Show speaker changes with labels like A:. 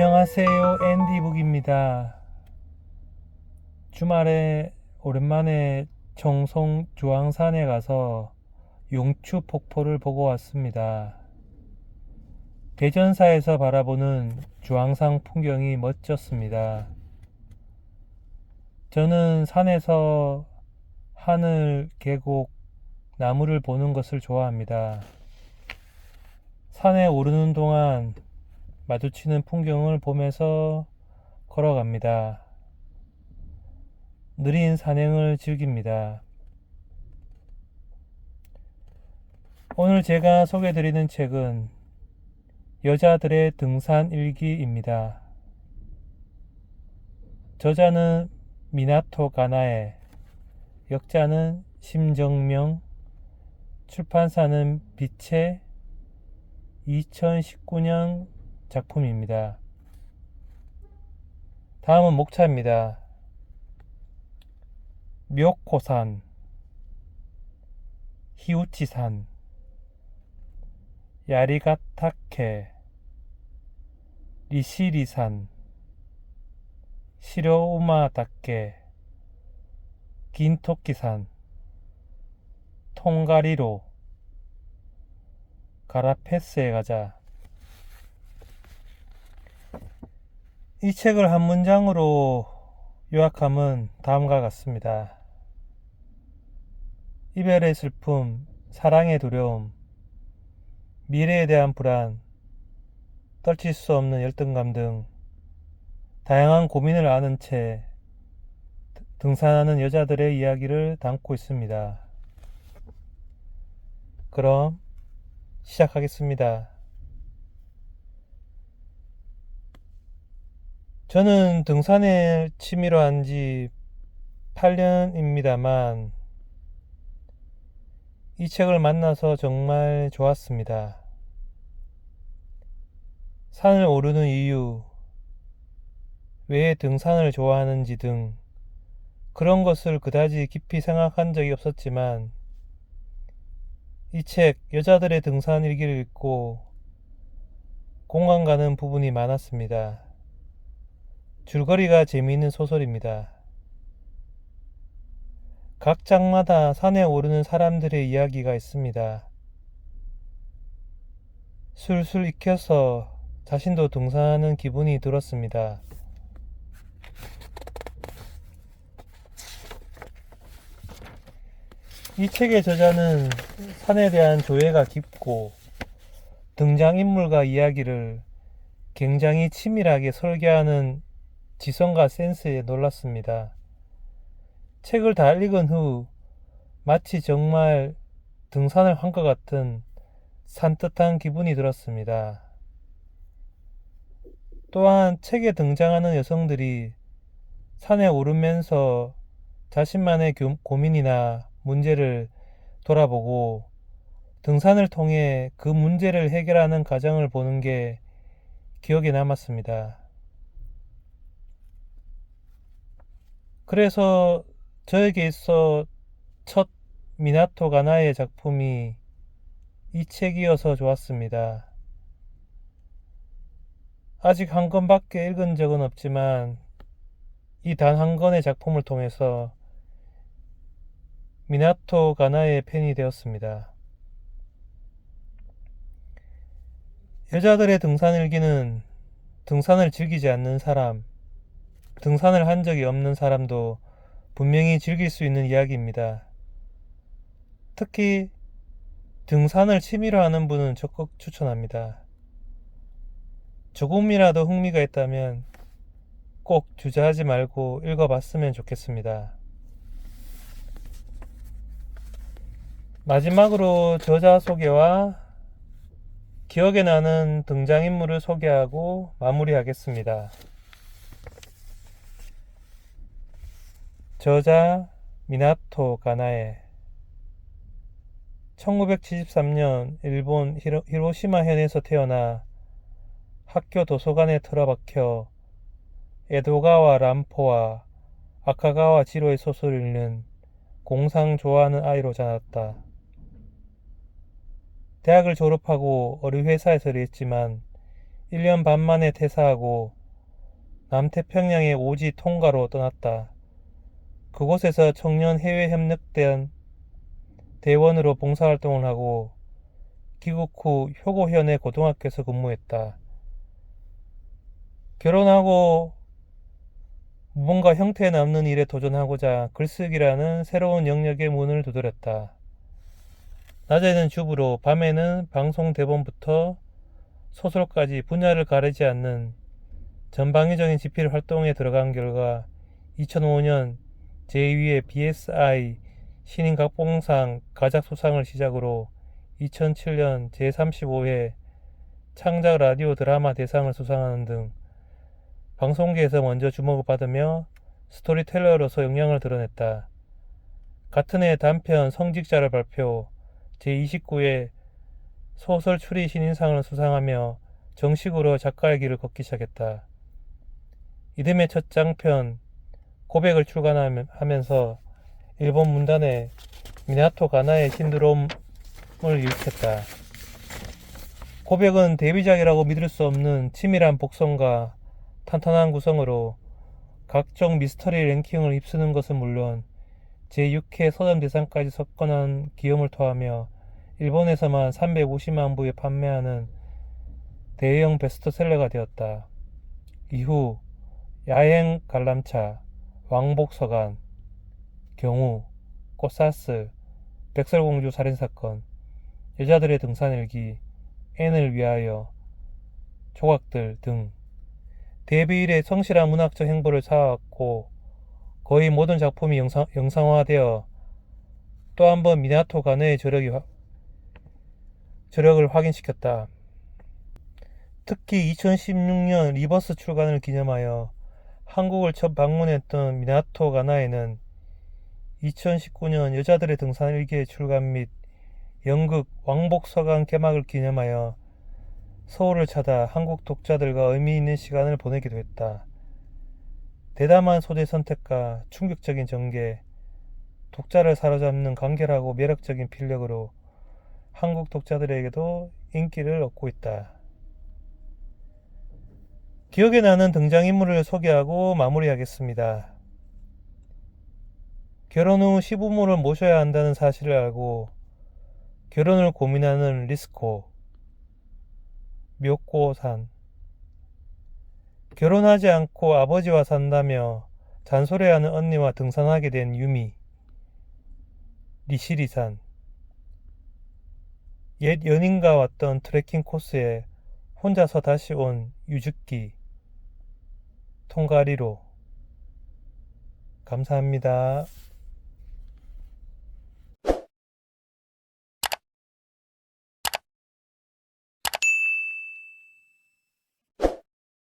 A: 안녕하세요. 앤디북입니다. 주말에 오랜만에 청송 주황산에 가서 용추 폭포를 보고 왔습니다. 대전사에서 바라보는 주황산 풍경이 멋졌습니다. 저는 산에서 하늘, 계곡, 나무를 보는 것을 좋아합니다. 산에 오르는 동안 마주치는 풍경을 보면서 걸어갑니다. 느린 산행을 즐깁니다. 오늘 제가 소개드리는 책은 여자들의 등산 일기입니다. 저자는 미나토 가나에, 역자는 심정명, 출판사는 빛의 2019년 작품입니다. 다음은 목차입니다. 묘코산, 히우치산, 야리가타케, 리시리산, 시로우마다케, 긴토키산, 통가리로, 가라페스에 가자. 이 책을 한 문장으로 요약함은 다음과 같습니다. 이별의 슬픔, 사랑의 두려움, 미래에 대한 불안, 떨칠 수 없는 열등감 등 다양한 고민을 아는 채 등산하는 여자들의 이야기를 담고 있습니다. 그럼 시작하겠습니다. 저는 등산에 취미로 한 지 8년입니다만 이 책을 만나서 정말 좋았습니다. 산을 오르는 이유, 왜 등산을 좋아하는지 등 그런 것을 그다지 깊이 생각한 적이 없었지만 이 책 여자들의 등산 일기를 읽고 공감 가는 부분이 많았습니다. 줄거리가 재미있는 소설입니다. 각 장마다 산에 오르는 사람들의 이야기가 있습니다. 술술 익혀서 자신도 등산하는 기분이 들었습니다. 이 책의 저자는 산에 대한 조예가 깊고 등장인물과 이야기를 굉장히 치밀하게 설계하는 지성과 센스에 놀랐습니다. 책을 다 읽은 후 마치 정말 등산을 한 것 같은 산뜻한 기분이 들었습니다. 또한 책에 등장하는 여성들이 산에 오르면서 자신만의 고민이나 문제를 돌아보고 등산을 통해 그 문제를 해결하는 과정을 보는 게 기억에 남았습니다. 그래서 저에게 있어 첫 미나토 가나의 작품이 이 책이어서 좋았습니다. 아직 한 권밖에 읽은 적은 없지만 이 단 한 권의 작품을 통해서 미나토 가나의 팬이 되었습니다. 여자들의 등산 일기는 등산을 즐기지 않는 사람, 등산을 한 적이 없는 사람도 분명히 즐길 수 있는 이야기입니다. 특히 등산을 취미로 하는 분은 적극 추천합니다. 조금이라도 흥미가 있다면 꼭 주저하지 말고 읽어봤으면 좋겠습니다. 마지막으로 저자 소개와 기억에 나는 등장인물을 소개하고 마무리하겠습니다. 저자 미나토 가나에 1973년 일본 히로, 히로시마현에서 태어나 학교 도서관에 틀어박혀 에도가와 람포와 아카가와 지로의 소설을 읽는 공상 좋아하는 아이로 자랐다. 대학을 졸업하고 어느 회사에서 일했지만 1년 반 만에 퇴사하고 남태평양의 오지 통가로 떠났다. 그곳에서 청년 해외 협력대원 대원으로 봉사활동을 하고 귀국 후 효고현의 고등학교에서 근무했다. 결혼하고 무언가 형태 남는 일에 도전하고자 글쓰기라는 새로운 영역의 문을 두드렸다. 낮에는 주부로, 밤에는 방송 대본부터 소설까지 분야를 가리지 않는 전방위적인 집필 활동에 들어간 결과 2005년 제2회 BSI 신인각 봉상 가작소상을 시작으로 2007년 제35회 창작 라디오 드라마 대상을 수상하는 등 방송계에서 먼저 주목을 받으며 스토리텔러로서 역량을 드러냈다. 같은 해 단편 성직자를 발표, 제29회 소설 추리 신인상을 수상하며 정식으로 작가의 길을 걷기 시작했다. 이듬해 첫 장편 고백을 출간하면서 일본 문단에 미나토 가나의 신드롬을 일으켰다. 고백은 데뷔작이라고 믿을 수 없는 치밀한 복선과 탄탄한 구성으로 각종 미스터리 랭킹을 휩쓰는 것은 물론 제6회 서점 대상까지 석권한 기염을 토하며 일본에서만 350만 부에 판매하는 대형 베스트셀러가 되었다. 이후 야행 관람차, 왕복서간, 경우, 꽃사스, 백설공주 살인사건, 여자들의 등산일기, 앤을 위하여, 조각들 등 데뷔 이래 성실한 문학적 행보를 쌓았고 거의 모든 작품이 영상, 영상화되어 또 한 번 미나토 가네의 저력이 화- 저력을 확인시켰다. 특히 2016년 리버스 출간을 기념하여 한국을 첫 방문했던 미나토 가나에는 2019년 여자들의 등산 일기의 출간 및 연극 왕복서간 개막을 기념하여 서울을 찾아 한국 독자들과 의미 있는 시간을 보내기도 했다. 대담한 소재 선택과 충격적인 전개, 독자를 사로잡는 간결하고 매력적인 필력으로 한국 독자들에게도 인기를 얻고 있다. 기억에 나는 등장인물을 소개하고 마무리하겠습니다. 결혼 후 시부모를 모셔야 한다는 사실을 알고 결혼을 고민하는 리스코, 묘꼬산, 결혼하지 않고 아버지와 산다며 잔소리하는 언니와 등산하게 된 유미, 리시리산, 옛 연인과 왔던 트레킹 코스에 혼자서 다시 온 유즈키, 통가리로. 감사합니다.